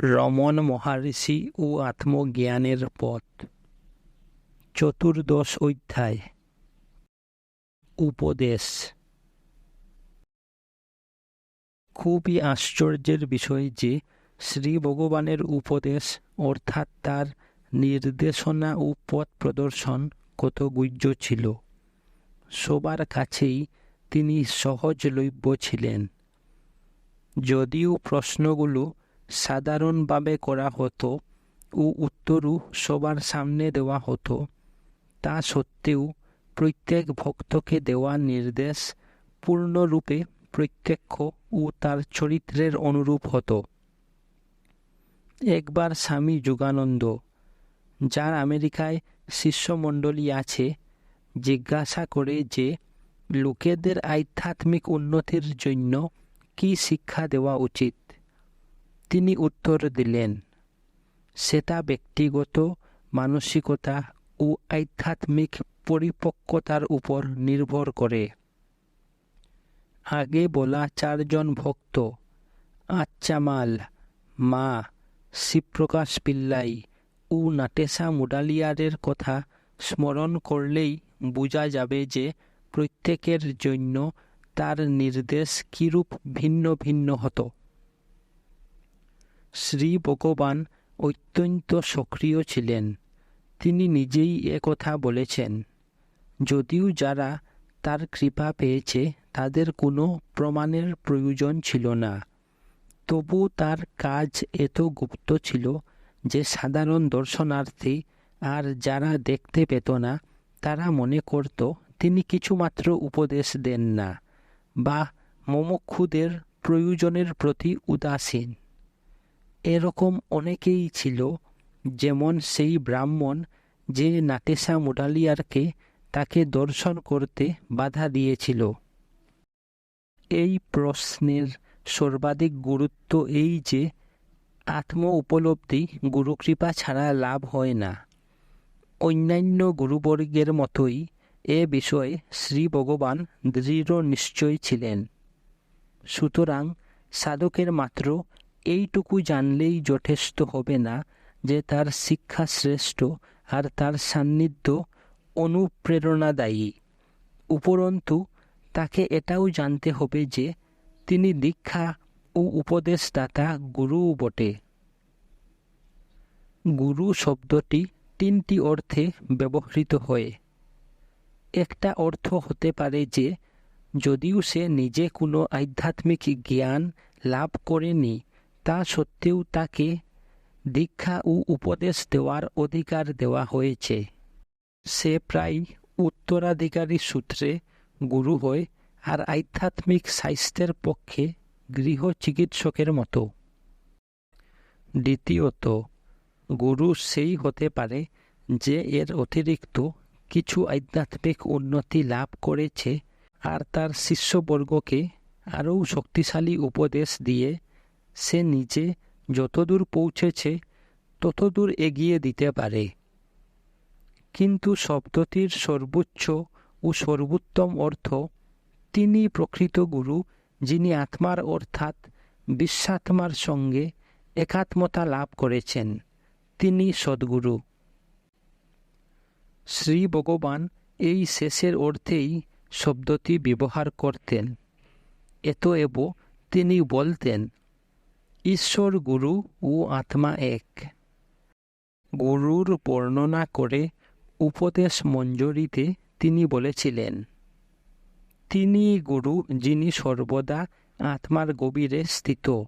রমণ মহর্ষি ও আত্মজ্ঞানের পথ। চতুর্দশ অধ্যায়। উপদেশ। খুবই আশ্চর্যের বিষয় যে শ্রী ভগবানের উপদেশ অর্থাৎ তার নির্দেশনা ও পথ প্রদর্শন কত গুহ্য ছিল। সবার কাছেই তিনি সহজলভ্য ছিলেন। যদিও প্রশ্নগুলো সাধারণভাবে করা হতো ও উত্তরও সবার সামনে দেওয়া হতো। তা সত্ত্বেও প্রত্যেক ভক্তকে দেওয়া নির্দেশ পূর্ণরূপে প্রত্যক্ষ ও তার চরিত্রের অনুরূপ হতো। একবার স্বামী যোগানন্দ, যার আমেরিকায় শিষ্যমণ্ডলী আছে, জিজ্ঞাসা করে যে, লোকেদের আধ্যাত্মিক উন্নতির জন্য কি শিক্ষা দেওয়া উচিত? তিনি উত্তর দিলেন সেটা ব্যক্তিগত, মানসিকতা ও আধ্যাত্মিক পরিপক্কতার উপর নির্ভর করে। আগে বলা চারজন ভক্ত আচ্চামাল মা, শিবপ্রকাশ পিল্লাই ও নাটেশা মুডালিয়ারের কথা স্মরণ করলেই বোঝা যাবে যে প্রত্যেকের জন্য তার নির্দেশ কিরূপ ভিন্ন ভিন্ন হতো। শ্রী ভগবান অত্যন্ত সক্রিয় ছিলেন। তিনি নিজেই একথা বলেছেন, যদিও যারা তার কৃপা পেয়েছে, তাদের কোনো প্রমাণের প্রয়োজন ছিল না। তবু তার কাজ এত গুপ্ত ছিল যে সাধারণ দর্শনার্থী আর যারা দেখতে পেত না, তারা মনে করত তিনি কিছুমাত্র উপদেশ দেন না বা মমক্ষুদের প্রয়োজনের প্রতি উদাসীন। এরকম অনেকেই ছিল, যেমন সেই ব্রাহ্মণ যে নাটেশা মুডালিয়ারকে তাকে দর্শন করতে বাধা দিয়েছিল। এই প্রশ্নের সর্বাধিক গুরুত্ব এই যে, আত্ম উপলব্ধি, গুরুকৃপা ছাড়া লাভ হয় না। অন্যান্য গুরুবর্গের মতোই এ বিষয়ে শ্রী ভগবান দৃঢ় নিশ্চয় ছিলেন। সুতরাং সাধকের মাত্র এইটুকু জানলেই যথেষ্ট হবে না যে তার শিক্ষা শ্রেষ্ঠ আর তার সান্নিধ্য অনুপ্রেরণাদায়ী। উপরন্তু, তাকে এটাও জানতে হবে যে তিনি দীক্ষা ও উপদেশদাতা গুরুও বটে। গুরু শব্দটি তিনটি অর্থে ব্যবহৃত হয়। একটা অর্থ হতে পারে যে, যদিও সে নিজে কোনো আধ্যাত্মিক জ্ঞান লাভ করেনি তা সত্ত্বেও তাকে দীক্ষা ও উপদেশ দেওয়ার অধিকার দেওয়া হয়েছে। সে প্রায় উত্তরাধিকারী সূত্রে গুরু হয় আর আধ্যাত্মিক স্বাস্থ্যের পক্ষে গৃহ চিকিৎসকের মতো। দ্বিতীয়ত, গুরু সেই হতে পারে যে এর অতিরিক্ত কিছু আধ্যাত্মিক উন্নতি লাভ করেছে আর তার শিষ্যবর্গকে আরও শক্তিশালী উপদেশ দিয়ে সে নিজে যতদূর পৌঁছেছে, ততদূর এগিয়ে দিতে পারে। কিন্তু শব্দটির সর্বোচ্চ ও সর্বোত্তম অর্থ তিনি প্রকৃত গুরু, যিনি আত্মার অর্থাৎ বিশ্বাত্মার সঙ্গে একাত্মতা লাভ করেছেন। তিনি সদ্গুরু। শ্রী ভগবান এই শেষের অর্থেই শব্দটি ব্যবহার করতেন। এত এব তিনি বলতেন ঈশ্বর গুরু ও আত্মা এক। গুরুর বর্ণনা করে উপদেশ মঞ্জুরিতে তিনি বলেছিলেন, তিনি গুরু যিনি সর্বদা আত্মার গভীরে স্থিত,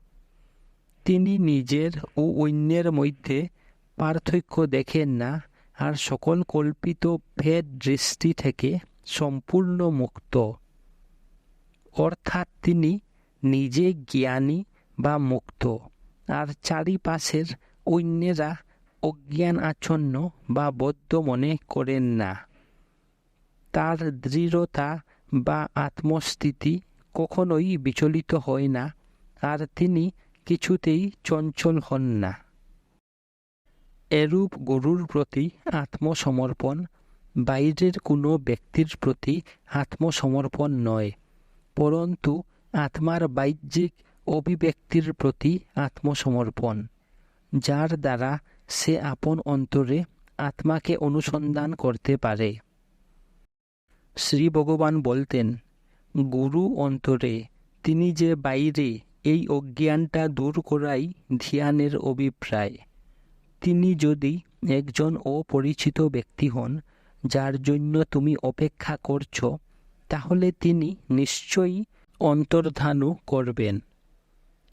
তিনি নিজের ও অন্যের মধ্যে পার্থক্য দেখেন না আর সকল কল্পিত ভেদ দৃষ্টি থেকে সম্পূর্ণ মুক্ত। অর্থাৎ তিনি নিজে জ্ঞানী বা মুক্ত। আর চারিপাশের অন্যেরা অজ্ঞান আচ্ছন্ন বা বদ্ধ মনে করেন না। তার দৃঢ়তা বা আত্মস্থিতি কখনোই বিচলিত হয় না, আর তিনি কিছুতেই চঞ্চল হন না। এরূপ গরুর প্রতি আত্মসমর্পণ, বাইরের কোনো ব্যক্তির প্রতি আত্মসমর্পণ নয়, পরন্তু আত্মার বাহ্যিক অভিব্যক্তির প্রতি আত্মসমর্পণ, যার দ্বারা সে আপন অন্তরে আত্মাকে অনুসন্ধান করতে পারে। শ্রী ভগবান বলতেন, গুরু অন্তরে, তিনি যে বাইরে এই অজ্ঞানটা দূর করাই ধ্যানের অভিপ্রায়। তিনি যদি একজন অপরিচিত ব্যক্তি হন, যার জন্য তুমি অপেক্ষা করছ, তাহলে তিনি নিশ্চয়ই অন্তর্ধানও করবেন।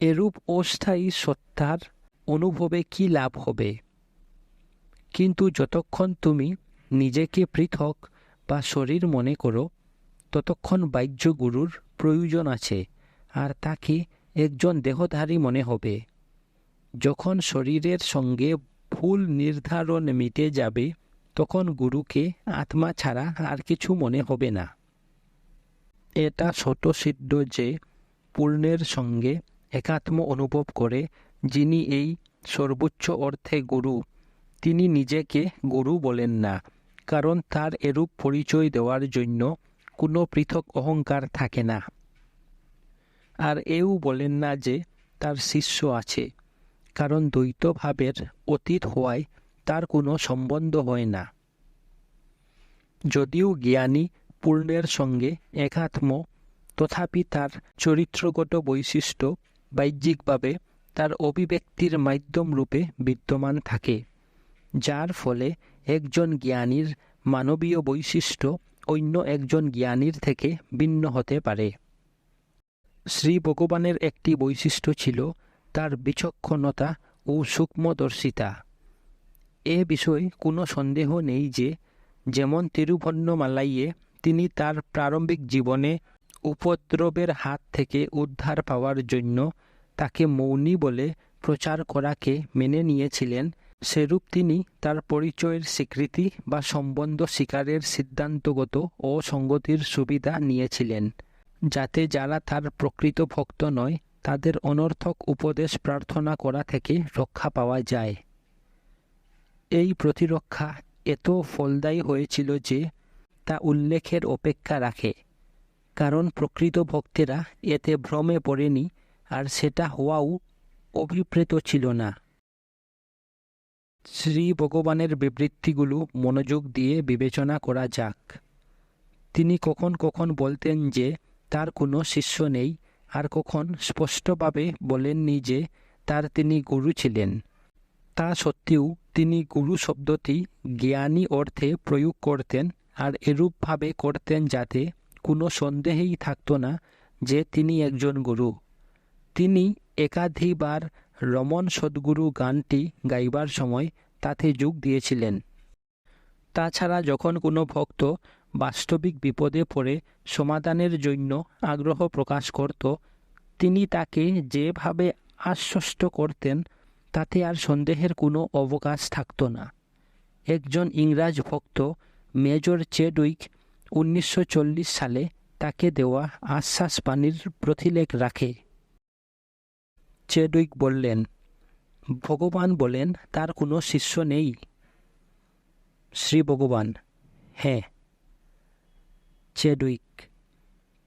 এরূপ অস্থায়ী সত্তার অনুভবে কি লাভ হবে? কিন্তু যতক্ষণ তুমি নিজেকে পৃথক বা শরীর মনে করো, ততক্ষণ বাহ্য গুরুর প্রয়োজন আছে, আর তাকে একজন দেহধারী মনে হবে। যখন শরীরের সঙ্গে ভুল নির্ধারণ মিটে যাবে, তখন গুরুকে আত্মা ছাড়া আর কিছু মনে হবে না। এটা সিদ্ধ যে পূর্ণের সঙ্গে একাত্ম অনুভব করে, যিনি এই সর্বোচ্চ অর্থে গুরু, তিনি নিজেকে গুরু বলেন না, কারণ তার এরূপ পরিচয় দেওয়ার জন্য কোনো পৃথক অহংকার থাকে না। আর এও বলেন না যে তার শিষ্য আছে, কারণ দ্বৈতভাবের অতীত হওয়ায় তার কোনো সম্বন্ধ হয় না। যদিও জ্ঞানী পূর্ণের সঙ্গে একাত্ম, তথাপি তার চরিত্রগত বৈশিষ্ট্য বাহ্যিকভাবে তার অভিব্যক্তির মাধ্যম রূপে বিদ্যমান থাকে, যার ফলে একজন জ্ঞানীর মানবীয় বৈশিষ্ট্য অন্য একজন জ্ঞানীর থেকে ভিন্ন হতে পারে। শ্রী ভগবানের একটি বৈশিষ্ট্য ছিল তার বিচক্ষণতা ও সূক্ষ্মদর্শিতা। এ বিষয়ে কোনো সন্দেহ নেই যে, যেমন তিরুভন্নমালাইয়ে তিনি তার প্রারম্ভিক জীবনে উপদ্রবের হাত থেকে উদ্ধার পাওয়ার জন্য তাকে মৌনী বলে প্রচার করাকে মেনে নিয়েছিলেন। সেরূপ তিনি তার পরিচয়ের স্বীকৃতি বা সম্বন্ধ স্বীকারের সিদ্ধান্তগত ও সঙ্গতির সুবিধা নিয়েছিলেন, যাতে যারা তার প্রকৃত ভক্ত নয়, তাদের অনর্থক উপদেশ প্রার্থনা করা থেকে রক্ষা পাওয়া যায়। এই প্রতিরক্ষা এত ফলদায়ী হয়েছিল যে তা উল্লেখের অপেক্ষা রাখে। কারণ প্রকৃত ভক্তেরা এতে ভ্রমে পড়েনি আর সেটা হওয়াও অভিপ্রেত ছিল না। শ্রী ভগবানের বিবৃত্তিগুলো মনোযোগ দিয়ে বিবেচনা করা যাক। তিনি কখন কখন বলতেন যে তার কোনো শিষ্য নেই আর কখন স্পষ্টভাবে বলেননি যে তার তিনি গুরু ছিলেন। তা সত্ত্বেও তিনি গুরু শব্দটি জ্ঞানী অর্থে প্রয়োগ করতেন আর এরূপভাবে করতেন যাতে কোনো সন্দেহেই থাকত না যে তিনি একজন গুরু। তিনি একাধিবার রমন সদ্গুরু গানটি গাইবার সময় তাতে যোগ দিয়েছিলেন। তাছাড়া যখন কোনো ভক্ত বাস্তবিক বিপদে পড়ে সমাধানের জন্য আগ্রহ প্রকাশ করত, তিনি তাকে যেভাবে আশ্বস্ত করতেন, তাতে আর সন্দেহের কোনো অবকাশ থাকত না। একজন ইংরাজ ভক্ত মেজর চেডউইক উনিশশো চল্লিশ সালে তাকে দেওয়া আশ্বাস পানির প্রতিলেখ রাখে। চেডউইক বললেন, ভগবান বলেন, তার কোনো শিষ্য নেই। শ্রী ভগবান। হ্যাঁ। চেডউইক,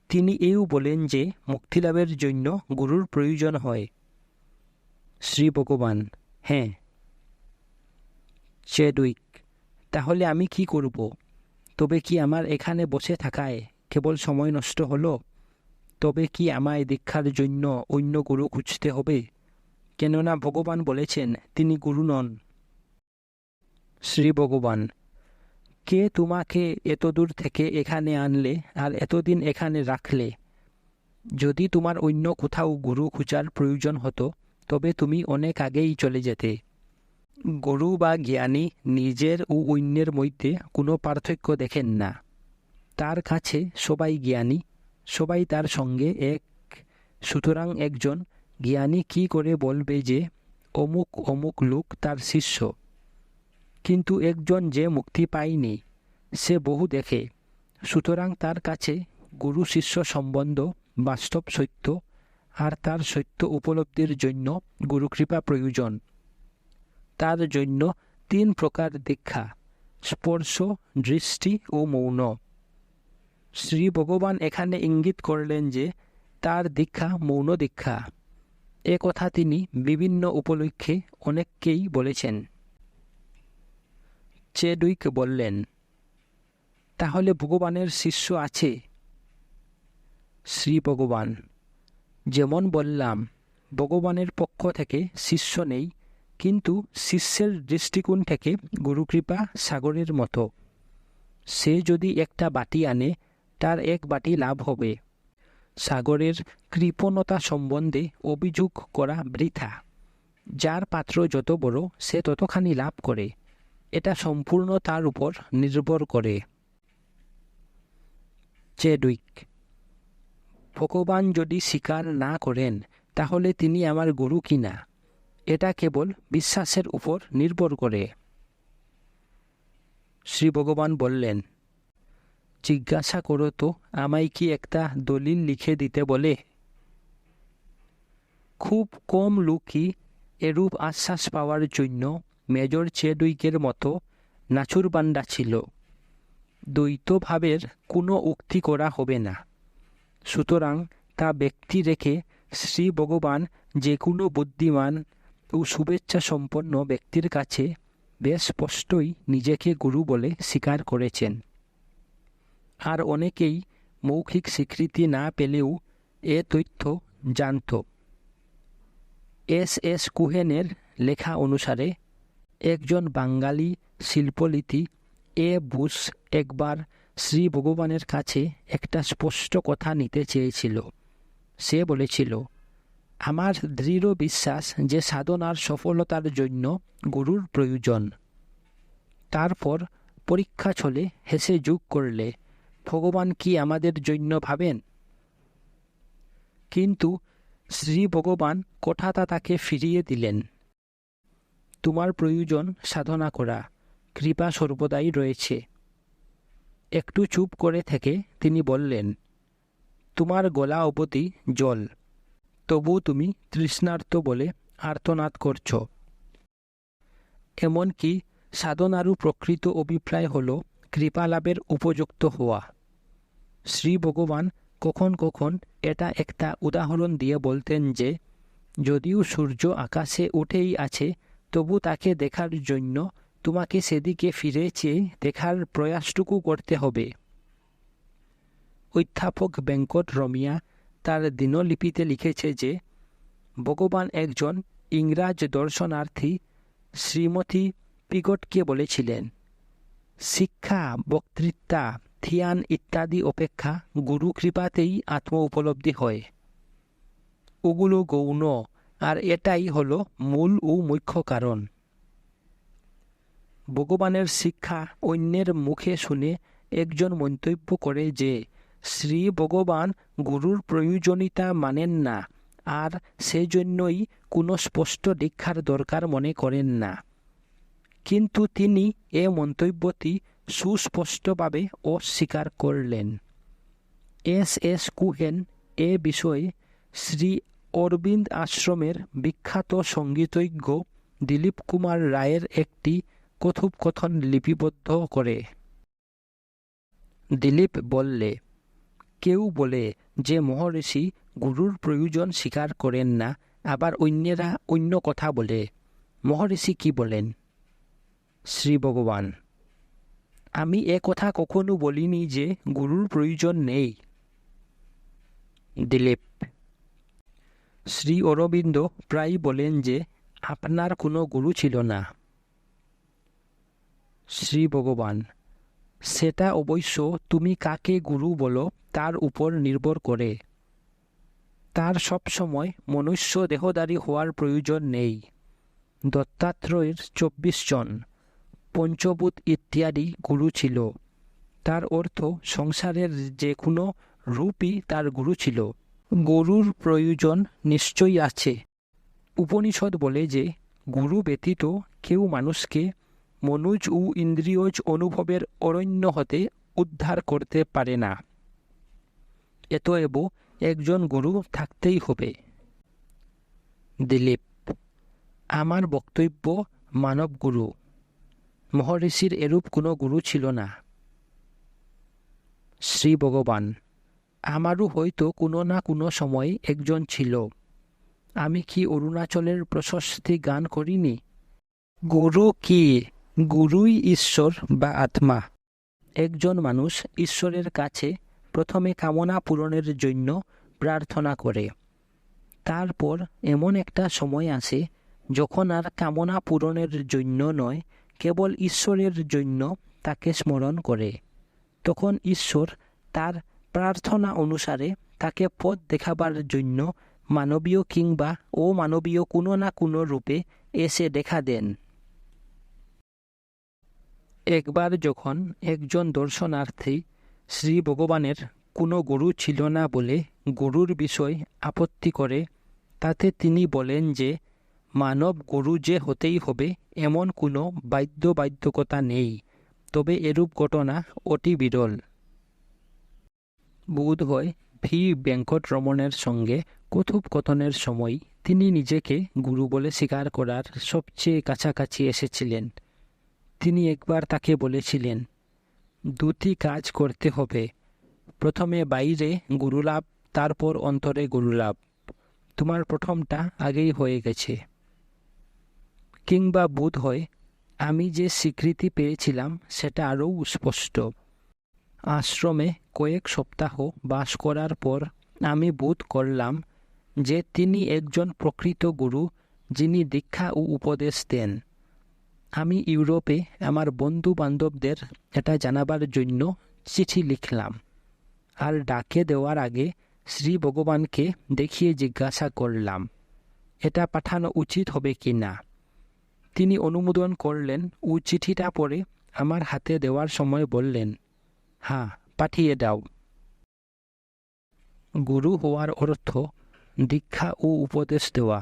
তিনি এও বলেন যে, মুক্তিলাভের জন্য গুরুর প্রয়োজন হয়। শ্রী ভগবান। হ্যাঁ। চেডউইক, তাহলে আমি কি করব? তবে কি আমার এখানে বসে থাকায় কেবল সময় নষ্ট হলো? তবে কি আমায় দীক্ষার জন্য অন্য গুরু খুঁজতে হবে? কেননা ভগবান বলেছেন, তিনি গুরু নন। শ্রী ভগবান কে তোমাকে এত দূর থেকে এখানে আনলে আর এতদিন এখানে রাখলে? যদি তোমার অন্য কোথাও গুরু খুঁজার প্রয়োজন হতো, তবে তুমি অনেক আগেই চলে যেতে। গুরু বা জ্ঞানী নিজের ও অন্যের মধ্যে কোনো পার্থক্য দেখেন না। তার কাছে সবাই জ্ঞানী, সবাই তার সঙ্গে এক। সুতরাং একজন জ্ঞানী কি করে বলবে যে, অমুক অমুক লোক তার শিষ্য কিন্তু একজন যে মুক্তি পায়নি, সে বহু দেখে। সুতরাং তার কাছে গুরু শিষ্য সম্বন্ধ বাস্তব সত্য, আর তার সত্য উপলব্ধির জন্য গুরুকৃপা প্রয়োজন। তার জন্য তিন প্রকার দীক্ষা, স্পর্শ, দৃষ্টি ও মৌন। শ্রী ভগবান এখানে ইঙ্গিত করলেন যে তার দীক্ষা মৌন দীক্ষা। এ কথা তিনি বিভিন্ন উপলক্ষে অনেককেই বলেছেন। চেডুইক বললেন, তাহলে ভগবানের শিষ্য আছে? শ্রী ভগবান, যেমন বললাম, ভগবানের পক্ষ থেকে শিষ্য নেই কিন্তু শিষ্যের দৃষ্টিকোণ থেকে গুরুকৃপা সাগরের মতো। সে যদি একটা বাটি আনে, তার এক বাটি লাভ হবে। সাগরের কৃপণতা সম্বন্ধে অভিযোগ করা বৃথা। যার পাত্র যত বড়, সে ততখানি লাভ করে। এটা সম্পূর্ণ তার উপর নির্ভর করে। চেডুইক ভগবান যদি স্বীকার না করেন, তাহলে তিনি আমার গুরু কিনা এটা কেবল বিশ্বাসের উপর নির্ভর করে। শ্রী ভগবান বললেন, জিজ্ঞাসা করো তো, আমায় কি একটা দলিল লিখে দিতে বলে? খুব কম লোকই এরূপ আশ্বাস পাওয়ার জন্য মেজর চেডুইকের মতো নাচুরবান্ডা ছিল। দ্বৈতভাবের কোনো উক্তি করা হবে না। সুতরাং তা ব্যক্তি রেখে শ্রী ভগবান যে কোনো বুদ্ধিমান ও শুভেচ্ছা সম্পন্ন ব্যক্তির কাছে বেশ স্পষ্টই নিজেকে গুরু বলে স্বীকার করেছেন। আর অনেকেই মৌখিক স্বীকৃতি না পেলেও এ তথ্য জানত। এস এস কুহেনের লেখা অনুসারে, একজন বাঙালি শিল্পলীতি এ বুশ একবার শ্রী ভগবানের কাছে একটা স্পষ্ট কথা নিতে চেয়েছিল। সে বলেছিল আমার দৃঢ় বিশ্বাস যে সাধনার সফলতার জন্য গুরুর প্রয়োজন। তারপর পরীক্ষা চলে হেসে যোগ করলে, ভগবান কি আমাদের জন্য ভাবেন? কিন্তু শ্রী ভগবান কথাটা তাকে ফিরিয়ে দিলেন। তোমার প্রয়োজন সাধনা করা, কৃপা সর্বদাই রয়েছে। একটু চুপ করে থেকে তিনি বললেন, তোমার গলা অবধি জল। তবু তুমি তৃষ্ণার্ত বলে আর্তনাদ করছ। এমনকি সাধনারও প্রকৃত অভিপ্রায় হল কৃপালাভের উপযুক্ত হওয়া। শ্রী ভগবান কখন কখন এটা একটা উদাহরণ দিয়ে বলতেন যে, যদিও সূর্য আকাশে উঠেই আছে, তবু তাকে দেখার জন্য তোমাকে সেদিকে ফিরে চেয়ে দেখার প্রয়াসটুকু করতে হবে। অধ্যাপক বেঙ্কট রমিয়া তার দিনলিপিতে লিখেছে যে, ভগবান একজন ইংরাজ দর্শনার্থী শ্রীমতী পিগটকে বলেছিলেন, শিক্ষা, বক্তৃতা, ধ্যান ইত্যাদি অপেক্ষা গুরু কৃপাতেই আত্ম উপলব্ধি হয়। ওগুলো গৌণ, আর এটাই হলো মূল ও মুখ্য কারণ। ভগবানের শিক্ষা অন্যের মুখে শুনে একজন মন্তব্য করে যে শ্রী ভগবান গুরুর প্রয়োজনীয়তা মানেন না, আর সেজন্যই কোনো স্পষ্ট দীক্ষার দরকার মনে করেন না। কিন্তু তিনি এ মন্তব্যটি সুস্পষ্টভাবে অস্বীকার করলেন। এস এস কুহেন এ বিষয়ে শ্রী অরবিন্দ আশ্রমের বিখ্যাত সঙ্গীতজ্ঞ দিলীপ কুমার রায়ের একটি কথোপকথন লিপিবদ্ধ করে। দিলীপ বললে কেউ বলে যে মহর্ষি গুরুর প্রয়োজন স্বীকার করেন না, আবার অন্যেরা অন্য কথা বলে। মহর্ষি কি বলেন? শ্রী ভগবান, আমি এ কথা কখনো বলিনি যে গুরুর প্রয়োজন নেই। দিলীপ, শ্রী অরবিন্দ প্রায় বলেন যে আপনার কোনো গুরু ছিল না। শ্রী ভগবান সেটা অবশ্য তুমি কাকে গুরু বলো, তার উপর নির্ভর করে। তার সবসময় মনুষ্য দেহদারী হওয়ার প্রয়োজন নেই। দত্তাত্রয়ের চব্বিশ জন, পঞ্চভূত ইত্যাদি গুরু ছিল। তার অর্থ সংসারের যে কোনো রূপই তার গুরু ছিল। গরুর প্রয়োজন নিশ্চয়ই আছে। উপনিষদ বলে যে, গুরু ব্যতীত কেউ মানুষকে মনোজ ও ইন্দ্রিয়জ অনুভবের অরণ্য হতে উদ্ধার করতে পারে না। এতএব একজন গুরু থাকতেই হবে। দিলীপ, আমার বক্তব্য মানব গুরু। মহর্ষির এরূপ কোনো গুরু ছিল না। শ্রী ভগবান, আমারও হয়তো কোনো না কোনো সময় একজন ছিল। আমি কি অরুণাচলের প্রশস্তি গান করিনি? গুরু কি? গুরুই ঈশ্বর বা আত্মা। একজন মানুষ ঈশ্বরের কাছে প্রথমে কামনা পূরণের জন্য প্রার্থনা করে। তারপর এমন একটা সময় আসে যখন আর কামনা পূরণের জন্য নয়, কেবল ঈশ্বরের জন্য তাকে স্মরণ করে। তখন ঈশ্বর তার প্রার্থনা অনুসারে তাকে পথ দেখাবার জন্য মানবীয় কিংবা অমানবীয় কোনো না কোনো রূপে এসে দেখা দেন। একবার যখন একজন দর্শনার্থী শ্রী ভগবানের কোনো গরু ছিল না বলে গরুর বিষয় আপত্তি করে, তাতে তিনি বলেন যে, মানব গরু যে হতেই হবে এমন কোনো বাদ্য বাধ্যকতা নেই, তবে এরূপ ঘটনা অতি বিরল। বোধ হয় ভি. রমণের সঙ্গে কথোপকথনের সময় তিনি নিজেকে গুরু বলে স্বীকার করার সবচেয়ে কাছাকাছি এসেছিলেন। তিনি একবার তাকে বলেছিলেন, দুটি কাজ করতে হবে। প্রথমে বাইরে গুরুলাভ, তারপর অন্তরে গুরুলাভ। তোমার প্রথমটা আগেই হয়ে গেছে। কিংবা বোধ হয়, আমি যে স্বীকৃতি পেয়েছিলাম সেটা আরও স্পষ্ট। আশ্রমে কয়েক সপ্তাহ বাস করার পর আমি বোধ করলাম যে তিনি একজন প্রকৃত গুরু যিনি দীক্ষা ও উপদেশ দেন। আমি ইউরোপে আমার বন্ধু বান্ধবদের এটা জানাবার জন্য চিঠি লিখলাম। আর ডাকে দেওয়ার আগে শ্রী ভগবানকে দেখিয়ে জিজ্ঞাসা করলাম, এটা পাঠানো উচিত হবে কি না? তিনি অনুমোদন করলেন ও চিঠিটা পড়ে আমার হাতে দেওয়ার সময় বললেন হ্যাঁ পাঠিয়ে দাও। গুরু হওয়ার অর্থ দীক্ষা ও উপদেশ দেওয়া।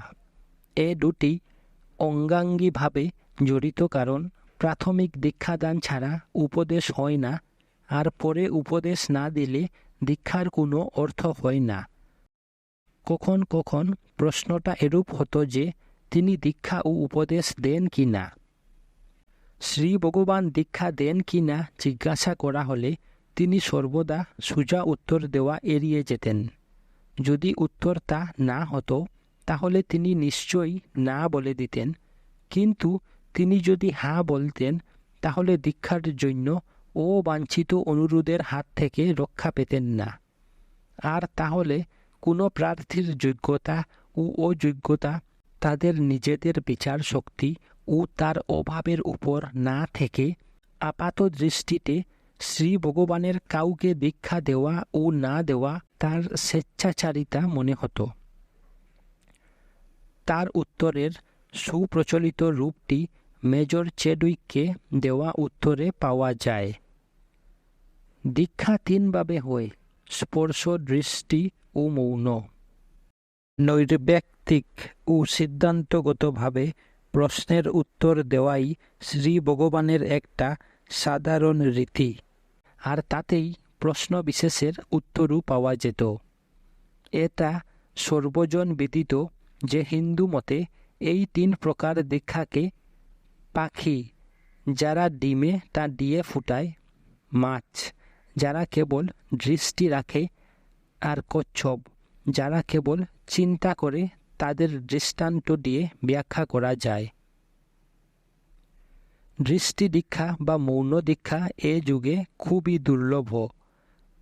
এ দুটি অঙ্গাঙ্গিভাবে জড়িত কারণ প্রাথমিক দীক্ষাদান ছাড়া উপদেশ হয় না, আর পরে উপদেশ না দিলে দীক্ষার কোনো অর্থ হয় না। কখন কখন প্রশ্নটা এরূপ হতো যে তিনি দীক্ষা ও উপদেশ দেন কি না। শ্রী ভগবান দীক্ষা দেন কি না জিজ্ঞাসা করা হলে তিনি সর্বদা সুজা উত্তর দেওয়া এড়িয়ে যেতেন। যদি উত্তর তা না হতো, তাহলে তিনি নিশ্চয়ই না বলে দিতেন, কিন্তু তিনি যদি হ্যাঁ বলতেন, তাহলে দীক্ষার জন্য অবাঞ্ছিত অনুরোধের হাত থেকে রক্ষা পেতেন না। আর তাহলে কোনো প্রার্থীর যোগ্যতা ও অযোগ্যতা, তাদের নিজেদের বিচার শক্তি ও তার অভাবের উপর না থেকে আপাত দৃষ্টিতে শ্রী ভগবানের কাউকে দীক্ষা দেওয়া ও না দেওয়া তার স্বেচ্ছাচারিতা মনে হতো। তার উত্তরের সুপ্রচলিত রূপটি মেজর চেডুইককে দেওয়া উত্তরে পাওয়া যায়। দীক্ষা তিনভাবে হয়, স্পর্শ, দৃষ্টি ও মৌন। নৈর্ব্যক্তিক ও সিদ্ধান্তগতভাবে প্রশ্নের উত্তর দেওয়াই শ্রী ভগবানের একটা সাধারণ রীতি। আর তাতেই প্রশ্ন বিশেষের উত্তরও পাওয়া যেত। এটা সর্বজন ব্যতীত যে হিন্দু মতে এই তিন প্রকার দীক্ষাকে পাখি, যারা ডিমে তা দিয়ে ফুটায়, মাছ, যারা কেবল দৃষ্টি রাখে, আর কচ্ছপ, যারা কেবল চিন্তা করে, তাদের দৃষ্টান্ত দিয়ে ব্যাখ্যা করা যায়। দৃষ্টি দীক্ষা বা মৌন দীক্ষা এ যুগে খুবই দুর্লভ।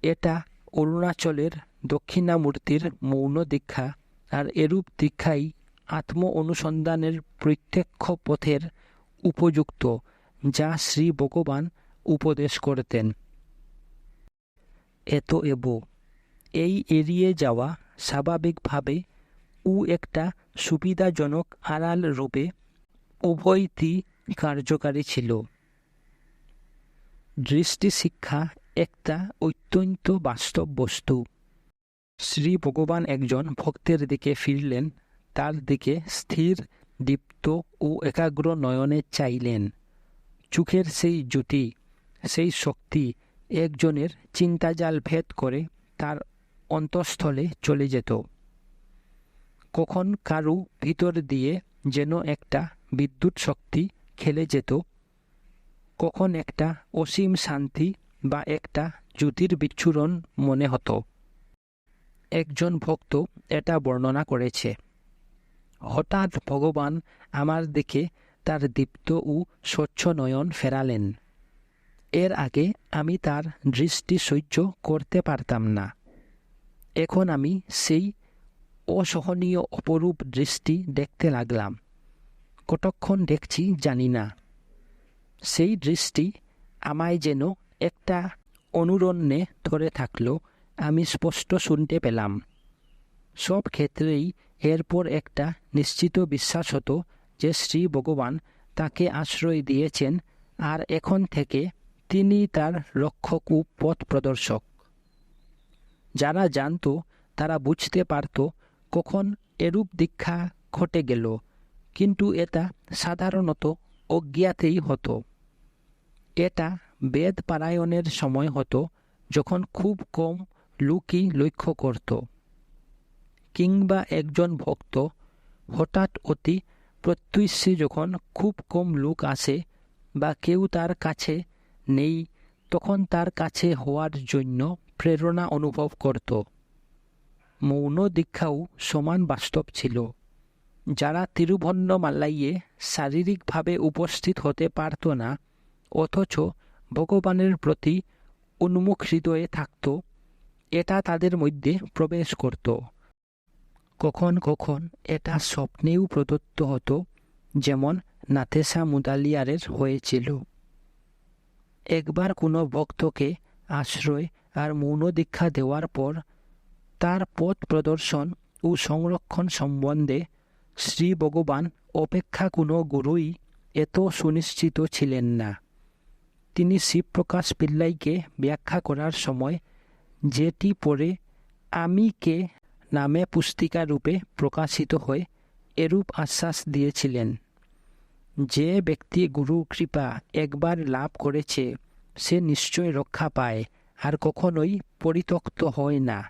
এটা অরুণাচলের দক্ষিণামূর্তির মৌন দীক্ষা, আর এরূপ দীক্ষাই আত্ম অনুসন্ধানের প্রত্যক্ষ পথের উপযুক্ত, যা শ্রী ভগবান উপদেশ করতেন। এত এব, এই এড়িয়ে যাওয়া স্বাভাবিকভাবে উ একটা সুবিধাজনক আড়াল রূপে উভয়টি কার্যকারী ছিল। দৃষ্টি শিক্ষা একটা অত্যন্ত বাস্তব বস্তু। শ্রী ভগবান একজন ভক্তের দিকে ফিরলেন, তার দিকে স্থির দীপ্ত ও একাগ্র নয়নে চাইলেন। চোখের সেই জ্যোতি, সেই শক্তি একজনের চিন্তাজাল ভেদ করে তার অন্তঃস্থলে চলে যেত। কখন কারু ভিতর দিয়ে যেন একটা বিদ্যুৎ শক্তি খেলে যেত, কখন একটা অসীম শান্তি বা একটা জ্যোতির বিচ্ছুরণ মনে হতো। একজন ভক্ত এটা বর্ণনা করেছে। হঠাৎ ভগবান আমার দিকে তার দীপ্ত ও স্বচ্ছ নয়ন ফেরালেন। এর আগে আমি তার দৃষ্টি সহ্য করতে পারতাম না। এখন আমি সেই অসহনীয় অপরূপ দৃষ্টি দেখতে লাগলাম। কতক্ষণ দেখছি জানি না। সেই দৃষ্টি আমায় যেন একটা অনুরণ্যে ধরে থাকল, আমি স্পষ্ট শুনতে পেলাম। সব ক্ষেত্রেই এরপর একটা নিশ্চিত বিশ্বাস হতো যে শ্রী ভগবান তাকে আশ্রয় দিয়েছেন আর এখন থেকে তিনি তার রক্ষক ও পথ প্রদর্শক। যারা জানত, তারা বুঝতে পারত কখন এরূপ দীক্ষা ঘটে গেল, কিন্তু এটা সাধারণত অজ্ঞাতেই হতো। এটা বেদ পারায়ণের সময় হতো, যখন খুব কম লোকই লক্ষ্য করত। কিংবা একজন ভক্ত হঠাৎ অতি প্রত্যুষে যখন খুব কম লোক আসে বা কেউ তার কাছে নেই, তখন তার কাছে হওয়ার জন্য প্রেরণা অনুভব করত। মৌন দীক্ষাও সমান বাস্তব ছিল। যারা তিরুভন্নমালাইয়ে শারীরিকভাবে উপস্থিত হতে পারত না, অথচ ভগবানের প্রতি উন্মুখ হৃদয়ে থাকত, এটা তাদের মধ্যে প্রবেশ করত। কখন কখন এটা স্বপ্নেও প্রদত্ত হতো, যেমন নাথেসা মুদালিয়ারের হয়েছিল। একবার কোনো ভক্তকে আশ্রয় আর মৌন দীক্ষা দেওয়ার পর তার পথ প্রদর্শন ও সংরক্ষণ সম্বন্ধে শ্রী ভগবান অপেক্ষা কোনো গুরুই এত সুনিশ্চিত ছিলেন না। তিনি শিবপ্রকাশ পিল্লাইকে ব্যাখ্যা করার সময়, যেটি পরে আমি কে নামে পুস্তিকা রূপে প্রকাশিত হয়ে এরূপ আশ্বাস দিয়েছিলেন। যে ব্যক্তি গুরু কৃপা একবার লাভ করেছে, সে নিশ্চয় রক্ষা পায়, আর কখনোই পরিত্যক্ত হয় না।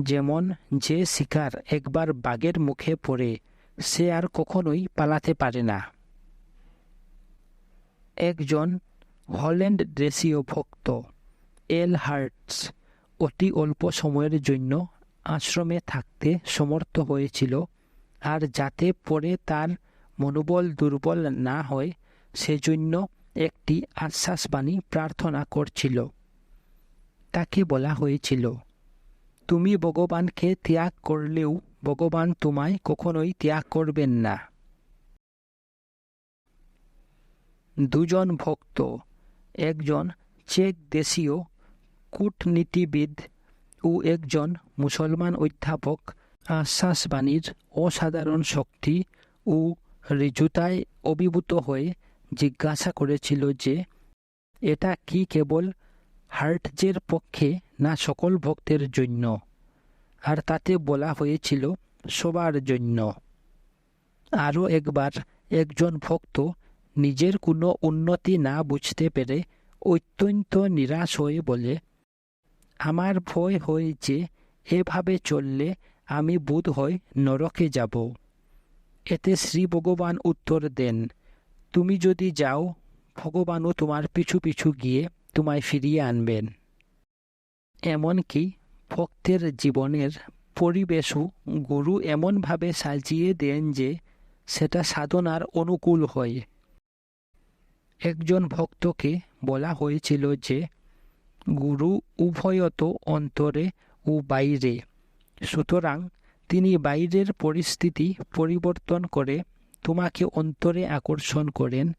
যেমন যে শিকার একবার বাঘের মুখে পড়ে, সে আর কখনোই পালাতে পারে না। একজন হল্যান্ড দেশীয় ভক্ত, এল হার্টস, অতি অল্প সময়ের জন্য আশ্রমে থাকতে সমর্থ হয়েছিল আর যাতে পরে তার মনোবল দুর্বল না হয়, সেজন্য একটি আশ্বাসবাণী প্রার্থনা করছিল। তাকে বলা হয়েছিল, তুমি ভগবানকে ত্যাগ করলেও ভগবান তোমায় কখনোই ত্যাগ করবেন না। দুজন ভক্ত, একজন চেক দেশীয় কূটনীতিবিদ ও একজন মুসলমান অধ্যাপক আশ্বাসবাণীর অসাধারণ শক্তি ও ঋজুতায় অভিভূত হয়ে জিজ্ঞাসা করেছিল যে, এটা কি কেবল হার্টজের পক্ষে না সকল ভক্তের জন্য? আর তাতে বলা হয়েছিল, সবার জন্য। আরও একবার, একজন ভক্ত নিজের কোনো উন্নতি না বুঝতে পেরে অত্যন্ত নিরাশ হয়ে বলে আমার ভয় হয় যে এভাবে চললে আমি বোধ হয় নরকে যাব। এতে শ্রী ভগবান উত্তর দেন, তুমি যদি যাও, ভগবানও তোমার পিছু পিছু গিয়ে তোমায় ফিরিয়ে আনবেন। এমনকি ভক্তের জীবনের পরিবেশও গুরু এমনভাবে সাজিয়ে দেন যে সেটা সাধনার অনুকূল হয়। একজন ভক্তকে বলা হয়েছিল যে গুরু উভয়ত অন্তরে ও বাইরে। সুতরাং তিনি বাইরের পরিস্থিতি পরিবর্তন করে তোমাকে অন্তরে আকর্ষণ করেন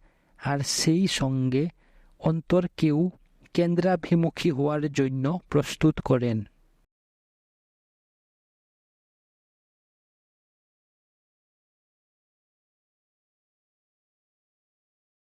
আর সেই সঙ্গে অন্তরকেও কেন্দ্রাভিমুখী হওয়ার জন্য প্রস্তুত করেন।